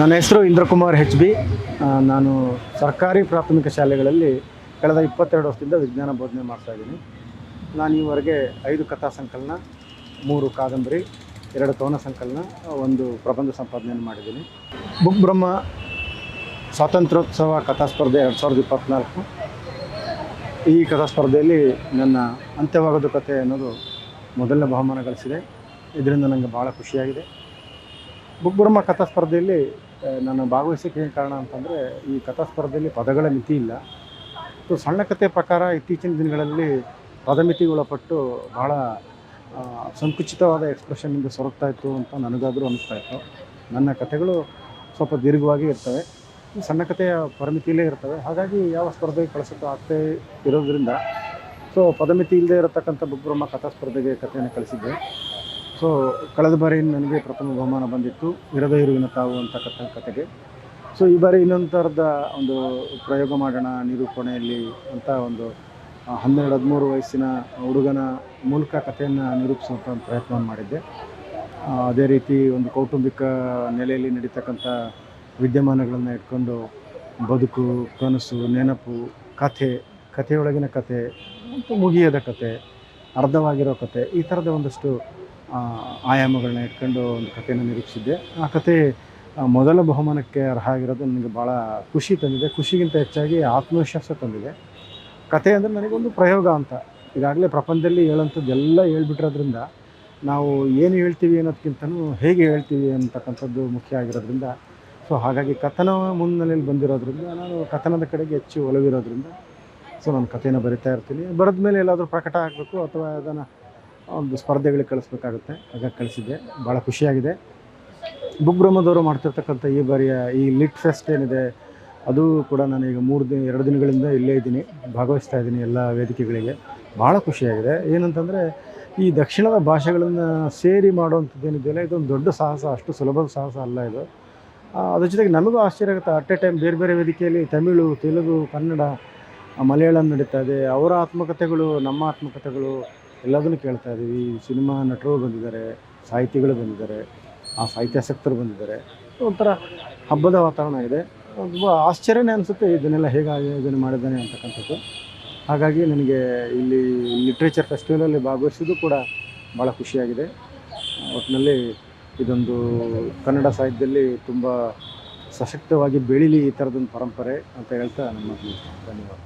ನನ್ನ ಹೆಸರು Indrakumar H B ನಾನು ಸರ್ಕಾರಿ ಪ್ರಾಥಮಿಕ ಶಾಲೆಗಳಲ್ಲಿ ಕಳೆದ ಇಪ್ಪತ್ತೆರಡು ವರ್ಷದಿಂದ ವಿಜ್ಞಾನ ಬೋಧನೆ ಮಾಡ್ತಾ ಇದ್ದೀನಿ. ನಾನು ಈವರೆಗೆ ಐದು ಕಥಾ ಸಂಕಲನ, ಮೂರು ಕಾದಂಬರಿ, ಎರಡು ಕವನ ಸಂಕಲನ, ಒಂದು ಪ್ರಬಂಧ ಸಂಪಾದನೆಯನ್ನು ಮಾಡಿದ್ದೀನಿ. ಬುಕ್ ಬ್ರಹ್ಮ, ಸ್ವಾತಂತ್ರ್ಯೋತ್ಸವ ಕಥಾ ಸ್ಪರ್ಧೆ ಎರಡು ಸಾವಿರದ ಇಪ್ಪತ್ತ್ನಾಲ್ಕು ಈ ಕಥಾ ಸ್ಪರ್ಧೆಯಲ್ಲಿ ನನ್ನ ಅಂತ್ಯವಾಗೋದು ಕಥೆ ಅನ್ನೋದು ಮೊದಲನೇ ಬಹುಮಾನ ಗಳಿಸಿದೆ. ಇದರಿಂದ ನನಗೆ ಭಾಳ ಖುಷಿಯಾಗಿದೆ. ಬುಕ್ ಬ್ರಹ್ಮ ಕಥಾ ಸ್ಪರ್ಧೆಯಲ್ಲಿ ನಾನು ಭಾಗವಹಿಸೋಕ್ಕೆ ಕಾರಣ ಅಂತಂದರೆ ಈ ಕಥಾ ಸ್ಪರ್ಧೆಯಲ್ಲಿ ಪದಗಳ ಮಿತಿ ಇಲ್ಲ. ಸೊ ಸಣ್ಣ ಕಥೆ ಪ್ರಕಾರ ಇತ್ತೀಚಿನ ದಿನಗಳಲ್ಲಿ ಪದಮಿತಿಗೊಳಪಟ್ಟು ಆ, ಸಂಕುಚಿತವಾದ ಎಕ್ಸ್ಪ್ರೆಷನ್ನಿಂದ ಸೊರಗ್ತಾ ಇತ್ತು ಅಂತ ನನಗಾದರೂ ಅನಿಸ್ತಾ ಇತ್ತು. ನನ್ನ ಕಥೆಗಳು ಸ್ವಲ್ಪ ದೀರ್ಘವಾಗಿ ಇರ್ತವೆ. ಸಣ್ಣ ಕಥೆಯ ಪರಿಮಿತಿಯಲ್ಲೇ ಇರ್ತವೆ. ಹಾಗಾಗಿ ಯಾವ ಸ್ಪರ್ಧೆಗೆ ಕಳಿಸೋಕೆ ಆಗ್ತೇ ಇರೋದ್ರಿಂದ ಸೊ ಪದಮಿತಿ ಇಲ್ಲದೆ ಇರತಕ್ಕಂಥ ಬುಕ್ ಬ್ರಹ್ಮ ಕಥಾ ಸ್ಪರ್ಧೆಗೆ ಕಥೆಯನ್ನು ಕಳಿಸಿದ್ದೆ. ಸೊ ಕಳೆದ ಬಾರಿ ನನಗೆ ಪ್ರಥಮ ಬಹುಮಾನ ಬಂದಿತ್ತು. ಇರದ ಇರುವಿನ ತಾವು ಅಂತಕ್ಕಂಥ ಕತೆಗೆ. ಸೊ ಈ ಬಾರಿ ಇನ್ನೊಂದು ಥರದ ಒಂದು ಪ್ರಯೋಗ ಮಾಡೋಣ, ನಿರೂಪಣೆಯಲ್ಲಿ ಅಂತ ಒಂದು ಹನ್ನೆರಡು, ಹದಿಮೂರು ವಯಸ್ಸಿನ ಹುಡುಗನ ಮೂಲಕ ಕಥೆಯನ್ನು ನಿರೂಪಿಸುವಂಥ ಒಂದು ಪ್ರಯತ್ನವನ್ನು ಮಾಡಿದ್ದೆ ಅದೇ ರೀತಿ ಒಂದು ಕೌಟುಂಬಿಕ ನೆಲೆಯಲ್ಲಿ ನಡೀತಕ್ಕಂಥ ವಿದ್ಯಮಾನಗಳನ್ನು ಇಟ್ಕೊಂಡು ಬದುಕು, ಕನಸು, ನೆನಪು, ಕಥೆ, ಕಥೆಯೊಳಗಿನ ಕತೆ ಮುಗಿಯದ ಕತೆ ಅರ್ಧವಾಗಿರೋ ಕತೆ ಈ ಥರದ ಒಂದಷ್ಟು ಆಯಾಮಗಳನ್ನ ಇಟ್ಕೊಂಡು ಒಂದು ಕಥೆಯನ್ನು ನಿರೀಕ್ಷಿಸಿದ್ದೆ ಆ ಕಥೆ ಮೊದಲ ಬಹುಮಾನಕ್ಕೆ ಅರ್ಹ ಆಗಿರೋದು ನನಗೆ ಭಾಳ ಖುಷಿ ತಂದಿದೆ. ಖುಷಿಗಿಂತ ಹೆಚ್ಚಾಗಿ ಆತ್ಮವಿಶ್ವಾಸ ತಂದಿದೆ. ಕತೆ ಅಂದರೆ ನನಗೊಂದು ಪ್ರಯೋಗ ಅಂತ. ಈಗಾಗಲೇ ಪ್ರಪಂಚದಲ್ಲಿ ಹೇಳೋಂಥದ್ದೆಲ್ಲ ಹೇಳ್ಬಿಟ್ಟಿರೋದ್ರಿಂದ ನಾವು ಏನು ಹೇಳ್ತೀವಿ ಅನ್ನೋದಕ್ಕಿಂತನೂ ಹೇಗೆ ಹೇಳ್ತೀವಿ ಅಂತಕ್ಕಂಥದ್ದು ಮುಖ್ಯ ಆಗಿರೋದ್ರಿಂದ. ಸೊ, ಹಾಗಾಗಿ ಕಥನ ಮುನ್ನೆಲೆಯಲ್ಲಿ ಬಂದಿರೋದ್ರಿಂದ ನಾನು ಕಥನದ ಕಡೆಗೆ ಹೆಚ್ಚು ಒಲವಿರೋದ್ರಿಂದ ಸೊ, ನಾನು ಕಥೆನ ಬರಿತಾ ಇರ್ತೀನಿ. ಬರೆದ ಮೇಲೆ ಎಲ್ಲಾದರೂ ಪ್ರಕಟ ಆಗಬೇಕು ಅಥವಾ ಅದನ್ನು ಒಂದು ಸ್ಪರ್ಧೆಗಳಿಗೆ ಕಳಿಸ್ಬೇಕಾಗುತ್ತೆ. ಹಾಗಾಗಿ ಕಳಿಸಿದ್ದೆ. ಭಾಳ ಖುಷಿಯಾಗಿದೆ. ಬುಬ್ರಹ್ಮದವರು ಬ್ರಹ್ಮದವರು ಮಾಡ್ತಿರ್ತಕ್ಕಂಥ ಈ ಬಾರಿಯ ಈ ಲಿಟ್ ಫೆಸ್ಟ್ ಏನಿದೆ, ಅದು ಕೂಡ ನಾನು ಈಗ ಮೂರು ದಿನ, ಎರಡು ದಿನಗಳಿಂದ ಇಲ್ಲೇ ಇದ್ದೀನಿ. ಭಾಗವಹಿಸ್ತಾ ಇದ್ದೀನಿ ಎಲ್ಲ ವೇದಿಕೆಗಳಿಗೆ. ಭಾಳ ಖುಷಿಯಾಗಿದೆ. ಏನಂತಂದರೆ, ಈ ದಕ್ಷಿಣದ ಭಾಷೆಗಳನ್ನು ಸೇರಿ ಮಾಡುವಂಥದ್ದು ಏನಿದೆಯಲ್ಲ ಇದೊಂದು ದೊಡ್ಡ ಸಾಹಸ, ಅಷ್ಟು ಸುಲಭದ ಸಾಹಸ ಅಲ್ಲ ಇದು. ಅದ್ರ ಜೊತೆಗೆ ನಮಗೂ ಆಶ್ಚರ್ಯ ಆಗುತ್ತೆ. ಅಟ್ ಎ ಟೈಮ್ ಬೇರೆ ಬೇರೆ ವೇದಿಕೆಯಲ್ಲಿ ತಮಿಳು, ತೆಲುಗು, ಕನ್ನಡ ಮಲಯಾಳಂ ನಡೀತಾ ಇದೆ. ಅವರ ಆತ್ಮಕಥೆಗಳು, ನಮ್ಮ ಆತ್ಮಕಥೆಗಳು ಎಲ್ಲದನ್ನು ಕೇಳ್ತಾ ಇದ್ದೀವಿ. ಸಿನಿಮಾ ನಟರು ಬಂದಿದ್ದಾರೆ, ಸಾಹಿತಿಗಳು ಬಂದಿದ್ದಾರೆ, ಆ ಸಾಹಿತ್ಯಾಸಕ್ತರು ಬಂದಿದ್ದಾರೆ. ಒಂಥರ ಹಬ್ಬದ ವಾತಾವರಣ ಇದೆ. ತುಂಬ ಆಶ್ಚರ್ಯನೇ ಅನಿಸುತ್ತೆ ಇದನ್ನೆಲ್ಲ ಹೇಗೆ ಆಯೋಜನೆ ಮಾಡಿದ್ದಾನೆ ಅಂತಕ್ಕಂಥದ್ದು. ಹಾಗಾಗಿ ನನಗೆ ಇಲ್ಲಿ ಲಿಟ್ರೇಚರ್ ಫೆಸ್ಟಿವಲಲ್ಲಿ ಭಾಗವಹಿಸೋದು ಕೂಡ ಭಾಳ ಖುಷಿಯಾಗಿದೆ. ಒಟ್ಟಿನಲ್ಲಿ ಇದೊಂದು ಕನ್ನಡ ಸಾಹಿತ್ಯದಲ್ಲಿ ತುಂಬ ಸಶಕ್ತವಾಗಿ ಬೆಳೀಲಿ ಈ ಥರದೊಂದು ಪರಂಪರೆ ಅಂತ ಹೇಳ್ತಾ ನಮ್ಮ ಧನ್ಯವಾದ.